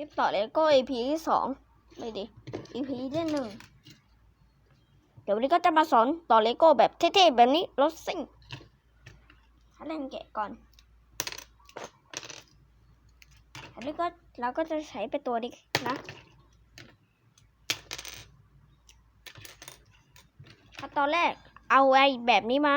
ลิปต่อเลโก้ EP ที่สองไม่ดิ EP ที่หนึ่งเดี๋ยววันนี้ก็จะมาสอนต่อเลโก้แบบเท่ๆแบบนี้รถซิ่งถ้าเล่นแกะก่อนอันนี้ก็เราก็จะใช้เป็นตัวนี้นะขั้นตอนแรกเอาไอ้แบบนี้มา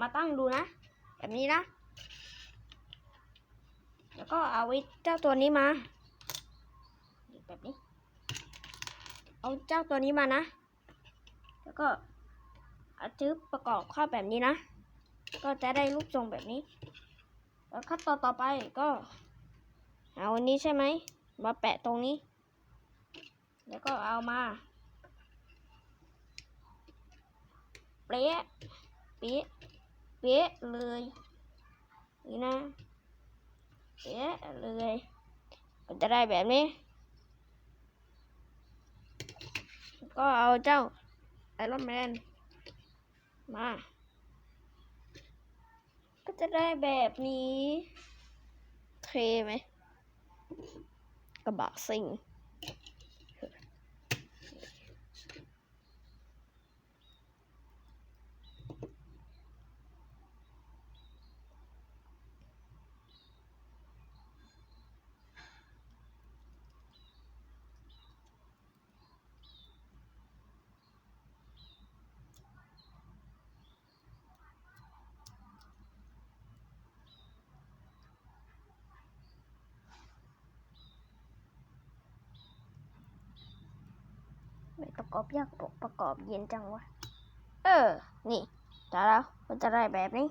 มาตั้งดูนะ แบบนี้นะ แล้วก็เอาไว้เจ้าตัวนี้มา แบบนี้ เอาเจ้าตัวนี้มานะ แล้วก็เอาจึ๊บประกอบเข้าแบบนี้นะ ก็จะได้รูปทรงแบบนี้ แล้วขั้นตอนต่อไปก็ เอาอันนี้ใช่ไหม มาแปะตรงนี้ แล้วก็เอามาเป๊ะเป๊ะ เป๊ะเลย นี่นะเป๊ะเลยมันจะได้แบบนี้ ก็เอาเจ้าไอรอนแมนมา ก็จะได้แบบนี้ เทไหมกระบะซิ่ง ไม่ประกอบยากปกประกอบเย็นจังวะ เออ นี่จะแล้วมันจะได้แบบนี้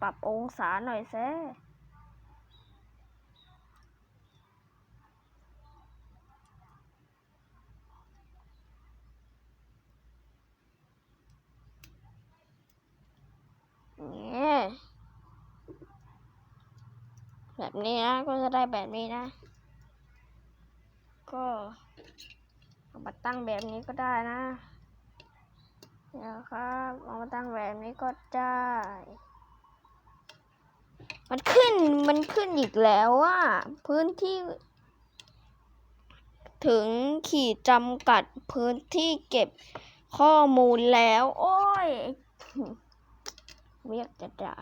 ปรับองศาหน่อยแซ่เนี่ย แบบนี้นะ ก็จะได้แบบนี้นะ ก็เอามาตั้งแบบนี้ก็ได้นะเดี๋ยวครับเอามาตั้งแบบนี้ก็ได้ มันขึ้นมันขึ้นอีกแล้วว่าพื้นที่ ถึงขีดจำกัดพื้นที่เก็บข้อมูลแล้ว โอ้ยเรียกจะด่า